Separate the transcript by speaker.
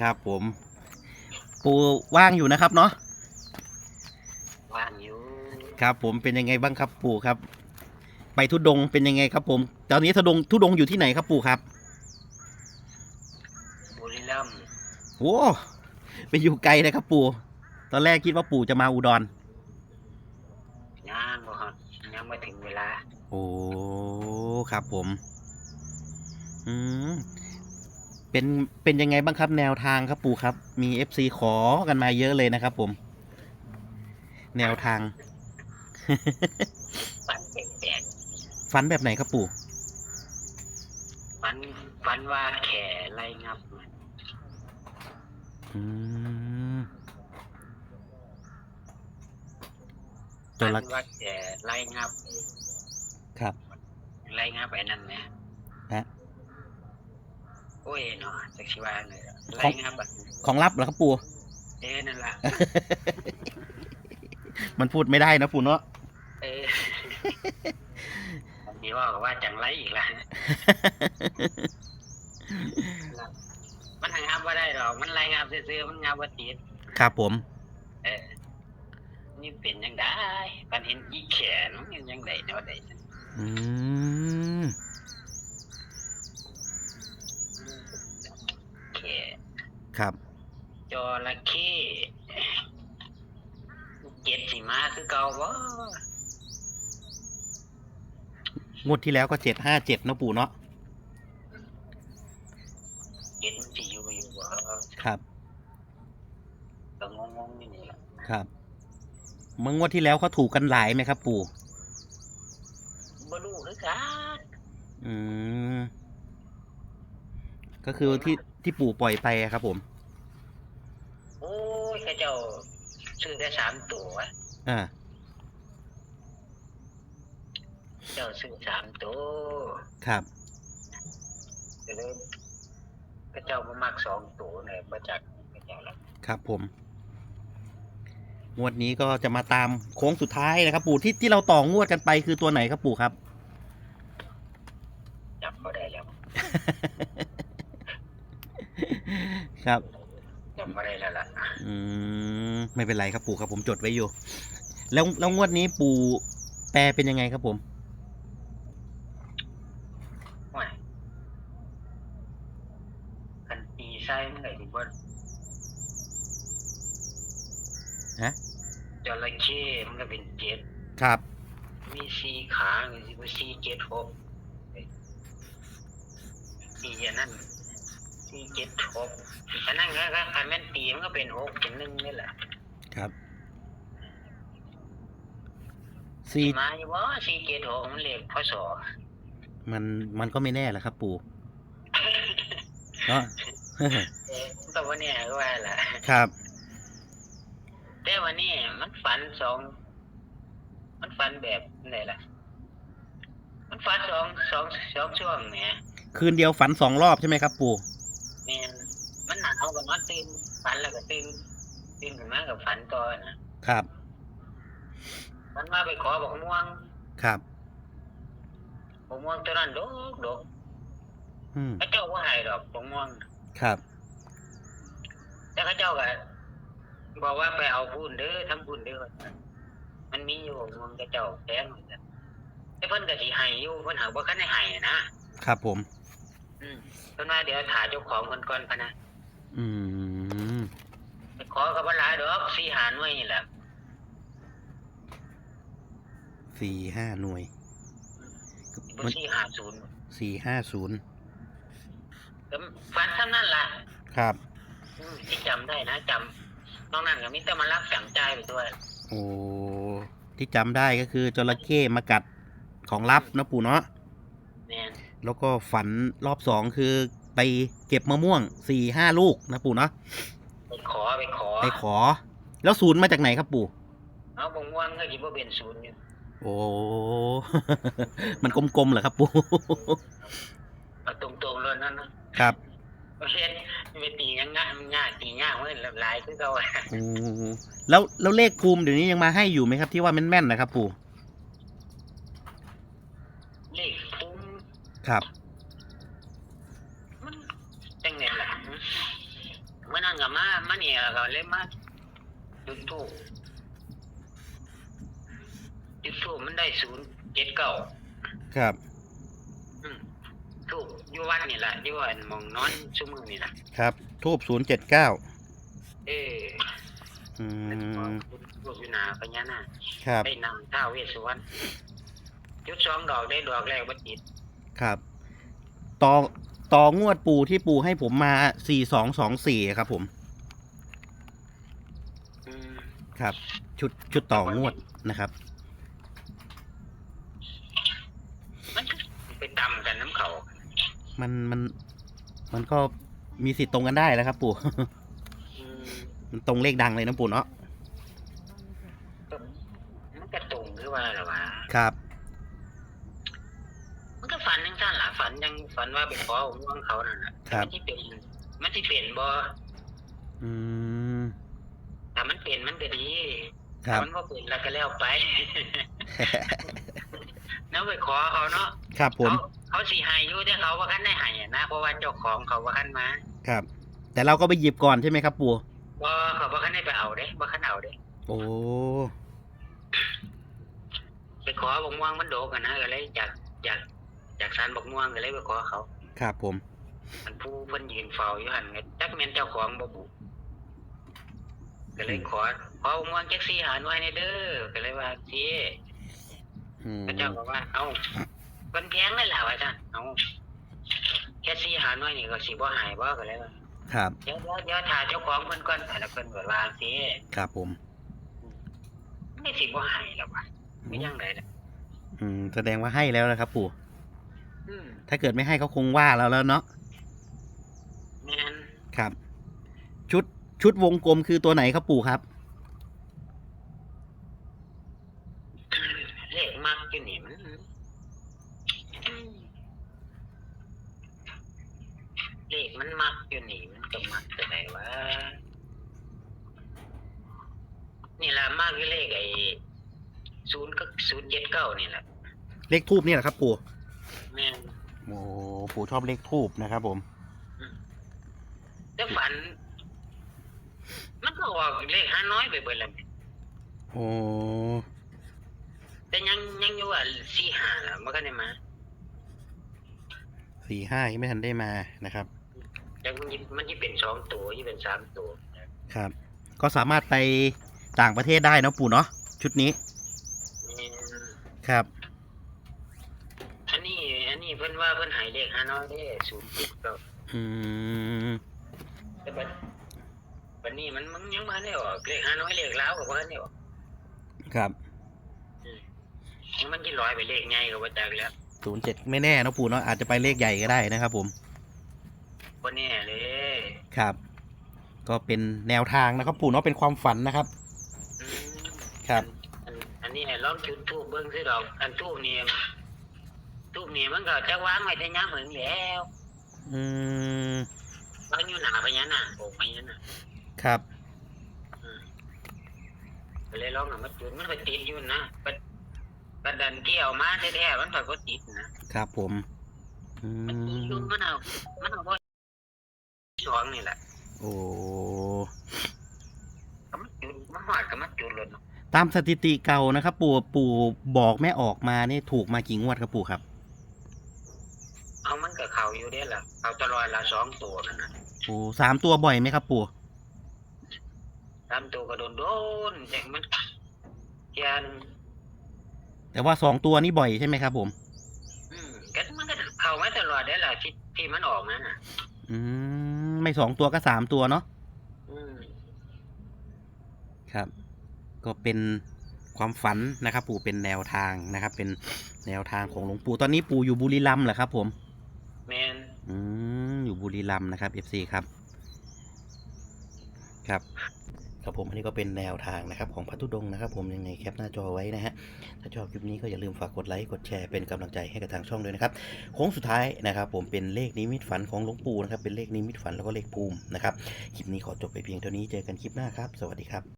Speaker 1: ครับผม ปูว่างอยู่นะครับเนาะ
Speaker 2: ว่างอยู่
Speaker 1: ครับ ผมเป็นยังไงบ้างครับปู่ครับ ไปทุดงค์เป็นยังไงครับ ผม ตอนนี้ทุดงค์ทุดงค์อยู่ที่ไหนครับปู่ครับ
Speaker 2: บุรีรัมย์
Speaker 1: โอ้ไปอยู่ไกลเลยครับปู่ตอนแรกคิดว่าปู่จะมาอุดร
Speaker 2: ย่างบ่ครับยังไม่ถึงเวลา
Speaker 1: โอ้ ครับผม อืม เป็นเป็นยังไงบ้างครับแนวทางครับปู่ครับ มีเอฟซีขอกันมาเยอะเลยนะครับ ผม แนวทาง
Speaker 2: ฝันแปลก
Speaker 1: ฟันแบบไหนครับปู่
Speaker 2: ๆฝันฝันว่าแข่ไล่งับมัน
Speaker 1: อืม จ
Speaker 2: ฝั
Speaker 1: ระ
Speaker 2: นว่าแข่ไล่งับ
Speaker 1: ครับ
Speaker 2: ไล่งับไอ้นั่นไหม
Speaker 1: ฮะ
Speaker 2: โอ้ยเนาะจักสิว่าเลยอะ
Speaker 1: ของ
Speaker 2: ไล่งับอะ
Speaker 1: ของลับเหรอครับปู่
Speaker 2: เอ้นั่นล่ะ
Speaker 1: มันพูดไม่ได้นะปู่เนาะ
Speaker 2: เอ้บางทีว่าก็ว่าจังไรอีกล่ะมันหางับว่าได้หรอกมันไล่งับซื่อๆมันงับว่าติด
Speaker 1: ครับผม
Speaker 2: เออนี่เป็นยังได้ปันเห็นอีแขนมันเป็นยังไงเนาะได้
Speaker 1: อืม
Speaker 2: แขน
Speaker 1: ครับ
Speaker 2: จระเข้เจ็ดสีมาคือเก่าบ่
Speaker 1: งวดที่แล้วก็เจ็ดห้าเจ็ดนะปู่เนาะ
Speaker 2: เจ็ดมันสิอยู่อยู่บ่
Speaker 1: ครับ
Speaker 2: ก็งงๆอยู่นี่ล่ะ
Speaker 1: ครับเมื่องวดที่แล้วเขาถูกกันหลายไหมครับ ปู่
Speaker 2: บ่รู้คือกัน
Speaker 1: อืมก็คือที่ ที่ปู่ปล่อยไปอะครับ ผม
Speaker 2: โอ้ยเขาเจ้าซื้อได้สามตัววะ
Speaker 1: อ่า
Speaker 2: เจ้าซื้อสามตัว
Speaker 1: ครับ
Speaker 2: ก็เลยเขาเจ้ามามักสองตัวเนี่ยมาจากเขาเจ้าละ
Speaker 1: ครับผม งวดนี้ก็จะมาตามโค้งสุดท้ายนะครับ ปู่ที่ที่เราต่องวดกันไปคือตัวไหนครับปู่ครับ
Speaker 2: จำบ่ได้แล้ว
Speaker 1: ครับ
Speaker 2: จำบ่ได้แล้วล่ะ
Speaker 1: อืมไม่เป็นไรครับปู่ครับผมจดไว้อยู่ แล้วแล้วงวดนี้ปู่แปลเป็นยังไงครับผม
Speaker 2: ว่าคันตีไส้มันได้ดีบ่
Speaker 1: ฮะ
Speaker 2: จระเข้มันก็เป็นเจ็ด
Speaker 1: ครับ
Speaker 2: มีสี่ขามีสิบสี่เจ็ดหกตีอันนั้น สี่เจ็ดหกอันนั้นก็ก็คันแม่นตีมันก็เป็นหกเป็นหนึ่งนี่แหละ
Speaker 1: ครับสี่
Speaker 2: มาอยู่ว่าสี่เจ็ดหกมันเลขพศ
Speaker 1: มันมันก็ไม่แน่แหละครับ ปู่เนาะ
Speaker 2: เออแต่ว่าเนี่ยก็ว่าแหละ
Speaker 1: ครับ
Speaker 2: แต่วันนี้มันฝันสอง มันฝันแบบไหนล่ะ มันฝันสองสองสองช่วงเนี่ย
Speaker 1: คืนเดียวฝันสองรอบใช่ไหมครับ ปู่
Speaker 2: แม่น มันหนาวกับนอนตื่นฝันแล้วก็ตื่นตื่นขึ้นมากับฝันต่อนะครับมันมาไปขอบอกม่วง
Speaker 1: ครับ
Speaker 2: บอกม่วงตัวนั้นดกดก
Speaker 1: อืม
Speaker 2: พระเจ้าว่าให้ดอกบอกม่วง
Speaker 1: ครับ
Speaker 2: แต่พระเจ้าก็บอกว่าไปเอาบุญเด้อทำบุญเด้อมันมีอยู่บอกม่วงพระเจ้าแพงแต่เพิ่นก็สิให้อยู่เพิ่นหาบ่คันได้ให้นะครับ
Speaker 1: ผม
Speaker 2: อืมเพิ่นว่าเดี๋ยวถ่าเจ้าของเพิ่นก่อนพะนะ
Speaker 1: อืม
Speaker 2: ไปขอกับบ่หลายดอกสี่หาหน่วยนี่แหละ
Speaker 1: สี่ห้าหน่วย
Speaker 2: บ่
Speaker 1: มัน
Speaker 2: สี่หาศูนย์
Speaker 1: สี่ห้าศูนย์
Speaker 2: ก็ฝันเท่านั้นล่ะ
Speaker 1: ครับ
Speaker 2: อืมที่จำได้นะจำนอกนั้นก็มีแต่มารับสั่งจ่ายไปด้วย
Speaker 1: โอ้ที่จำได้ก็คือจระเข้มากัดของลับนะปู่เนาะ
Speaker 2: เนี่ย
Speaker 1: แล้วก็ฝันรอบสองคือ ไปเก็บมะม่วงสี่ห้าลูกนะปู่เนาะ
Speaker 2: ไปขอไปขอ
Speaker 1: ไปขอ แล้วศูนย์มาจากไหนครับปู่
Speaker 2: เอาบงม่วงก็คิดว่าเป็นศูนย์อยู่
Speaker 1: โอ้ มันกลมๆเหรอครับปู่
Speaker 2: เอาตรงๆเลยนั่นนะครับประเทศไปตีง่ายๆง่ายตีง่ายเมื่อหลายคือเขา
Speaker 1: โอ้แล้วแล้วเลขภูมิเดี๋ยวนี้ยังมาให้อยู่ไหมครับ ที่ว่าแม่นๆนะครับ ปู่
Speaker 2: เลขคุ้ม
Speaker 1: ครับ
Speaker 2: มันจังไงล่ะม ก็ มามาเนี่ยก็เลยมาจุดทูบจุดทูบมันได้ศูนย์เจ็ดเก้า
Speaker 1: ครับ
Speaker 2: ทูบอยู่วัดนี่แหละอยู่อันหมองนอนซุมือนี่แหละ
Speaker 1: ครับ ทูบศูนย์เจ็ดเก้า
Speaker 2: เออ
Speaker 1: อื
Speaker 2: อ
Speaker 1: ม
Speaker 2: ทูบอยู่หนาพญานาค
Speaker 1: ครับ
Speaker 2: ได้นำท้าวเวสสุวรรณจุดสองดอกได้ดอกแรกบัดจิต
Speaker 1: ครับต่อต่องวดปูที่ปูให้ผมมาสี่สองสองสี่ครับผม
Speaker 2: อืม
Speaker 1: ครับ ชุดชุดต่องวดนะครับ
Speaker 2: มันก็ไปตำกันน้ำเขา
Speaker 1: มันมัน มันก็มีสิทธิ์ตรงกันได้แล้วครับ ปู่
Speaker 2: อืม
Speaker 1: มันตรงเลขดังเลยนะปู่เนาะ
Speaker 2: ก็มันก็ตรงคือว่าหรอวะ
Speaker 1: ครับ
Speaker 2: มันก็ฝันยังสั้นหละฝันยังฝันว่าไปขอองค์ว่างเขานั่นแหละ
Speaker 1: ครับ
Speaker 2: มันที่เป็น มันที่เป็นบ่
Speaker 1: อืม
Speaker 2: ถ้ามันเป็นมันก็ดี
Speaker 1: ครั
Speaker 2: ถ้า
Speaker 1: บ
Speaker 2: มันก็เป็นแล้วก็แล้วไป แล้วไปขอเขาเนาะ
Speaker 1: ครับผม
Speaker 2: เขาเขาสีหายอยู่แต่เขาว่าขั้นได้ใหายนะเพราะว่าเจ้าของเขาว่าขั้นมา
Speaker 1: ครับ แต่เราก็ไปหยิบก่อนใช่ไหมครับ ปู่
Speaker 2: ว่าเขาว่าขั้นได้ไปเอาเด้ว่าขั้นเอาเด้
Speaker 1: โอ้
Speaker 2: ไปขอบกม่วงมันโดกันนะก็เลยอยากอยากอยากสารบกม่วงก็เลยไปขอเขา
Speaker 1: ครับผม
Speaker 2: มันผู้เพิ่นยืนเฝ้าอยู่หันไงจักแม่นเจ้าของบ่บุ ก็เลยขอขอบกม่วงจักซี่หาหน่วยในเด้อก็เลยว่าสิ
Speaker 1: อืม
Speaker 2: พระเจ้าบอกว่า เอ้าเพิ่นแพงเลยล่ะว่าซั่นเอ้าแค่ซี่หาหน่วยนี่ก็สิบ่หายบ่ก็เลยว่า
Speaker 1: ครับ
Speaker 2: เดี๋ยวเดี๋ยวเดี๋ยวถ่าเจ้าของเพิ่นก่อนแล้วเพิ่นก็ว่าสิ
Speaker 1: ครับผม
Speaker 2: ไม่สิบ่หายแล้วว่ะไม่ยังไดล่ะ
Speaker 1: อืม แสดงว่าให้แล้วนะครับ ปู่
Speaker 2: อืม
Speaker 1: ถ้าเกิดไม่ให้เขาคงว่าเราแล้วเนาะ
Speaker 2: แม่น
Speaker 1: ครับ ชุดชุดวงกลมคือตัวไหนครับปู่ครับ
Speaker 2: เลขมากอยู่นี่มันอืมเลขมันมักอยู่นี่มันก็มักตัวไหนวะนี่ล่ะมากอยู่เลขไอ้ศูนย์ก็ศูนย์เจ็ดเก้านี่แหละ
Speaker 1: เลขทูบนี่แหละครับปู่
Speaker 2: แม่น
Speaker 1: โอ้ปู่ชอบเลขทูบนะครับผม
Speaker 2: แต่ฝันมัน ก็ออกเลขห้าน้อยไปเบิดแล้ว
Speaker 1: โอ้
Speaker 2: แต่ยังยังอยู่ว่าสี่ห้าล่ะมันก็ได้มา
Speaker 1: สี่ห้ายังไม่ทันได้มานะครับ
Speaker 2: ยังมันยิมันยี่เป็นสองตัวยี่เป็นสามตัว
Speaker 1: ครับ ก็สามารถไปต่างประเทศได้เนอะปู่เนาะชุดนี้
Speaker 2: แม่น
Speaker 1: ครับ
Speaker 2: อันนี้ อันนี้เพิ่นว่าเพิ่นใหายเลขห้าน้อยได้ศูนย์เจ็ดเก้า
Speaker 1: อืม
Speaker 2: แต่บัดบัด นี้มันมันยังมาได้ออกเลขห้าน้อยเลขล้าวกับว่าได้ออก
Speaker 1: ครับ
Speaker 2: ยังมันยี่ร้อยไปเลขใหญ่กับว่าจากแล้ว
Speaker 1: ศูนย์เจ็ดไม่แน่เนอะปู่เนาะอาจจะไปเลขใหญ่ก็ได้นะครับ ผม
Speaker 2: คนนี้เลย
Speaker 1: ครับ ก็เป็นแนวทางนะครับปู่เนาะเป็นความฝันนะครับ
Speaker 2: อืม
Speaker 1: ครับ
Speaker 2: อันอันนี้ลองจุดทูบเบิ้งซิดอกอันทูบนี่ทูบนี่มันก็จะวางไว้แต่ยามเหมือนแล้ว
Speaker 1: อืม
Speaker 2: วางอยู่หน้าพญานาคโบกพญานาค
Speaker 1: ครับ
Speaker 2: ก็เลยลองเอามาจุดมันก็ติดอยู่นะบัดบัดดันเกี่ยวมาแท้ๆมันก็ติดนะครับ
Speaker 1: ผม อื
Speaker 2: มันติดอยู่
Speaker 1: ม
Speaker 2: มันเอามันเอาบ่สองนี่แหละ
Speaker 1: โอ้
Speaker 2: ก็มันจุดมันหอดก็มันจุดเลยเนาะ
Speaker 1: ตามสถิติเก่านะครับ ปู่ปู่บอกแม่ออกมานี่ถูกมากี่งวดครับปู่ครับ
Speaker 2: เอามันก็เข้าอยู่เด้ล่ะเข้าตลอดละสองตัวนั่นนะ
Speaker 1: โอ้สามตัวบ่อยไหมครับปู่
Speaker 2: สามตัวก็โดนโดนๆแต่มันเทียน
Speaker 1: แต่ว่าสองตัวนี่บ่อยใช่ไหมครับ ผม
Speaker 2: อืมก็มันก็เข้ามาตลอดได้ล่ะที่ที่มันออกมาน่ะ
Speaker 1: อืมไม่สองตัวก็สามตัวเนาะ
Speaker 2: อืม
Speaker 1: ครับ ก็เป็นความฝันนะครับ ปู่เป็นแนวทางนะครับ เป็นแนวทางของหลวงปู่ตอนนี้ปู่อยู่บุรีรัมย์เหรอครับ ผม
Speaker 2: แมน
Speaker 1: อืมอยู่บุรีรัมย์นะครับ FC ครับ ครับ ครับผมอันนี้ก็เป็นแนวทางนะครับของพัทุดงนะครับ ผมยังไงแคปหน้าจอไว้นะฮะถ้าชอบคลิปนี้ก็อย่าลืมฝากกดไลค์กดแชร์เป็นกำลังใจให้กับทางช่องด้วยนะครับโค้งสุดท้ายนะครับ ผมเป็นเลขนิมิตฝันของหลวงปู่นะครับเป็นเลขนิมิตฝันแล้วก็เลขภูมินะครับคลิปนี้ขอจบไปเพียงเท่านี้เจอกันคลิปหน้าครับ สวัสดีครับ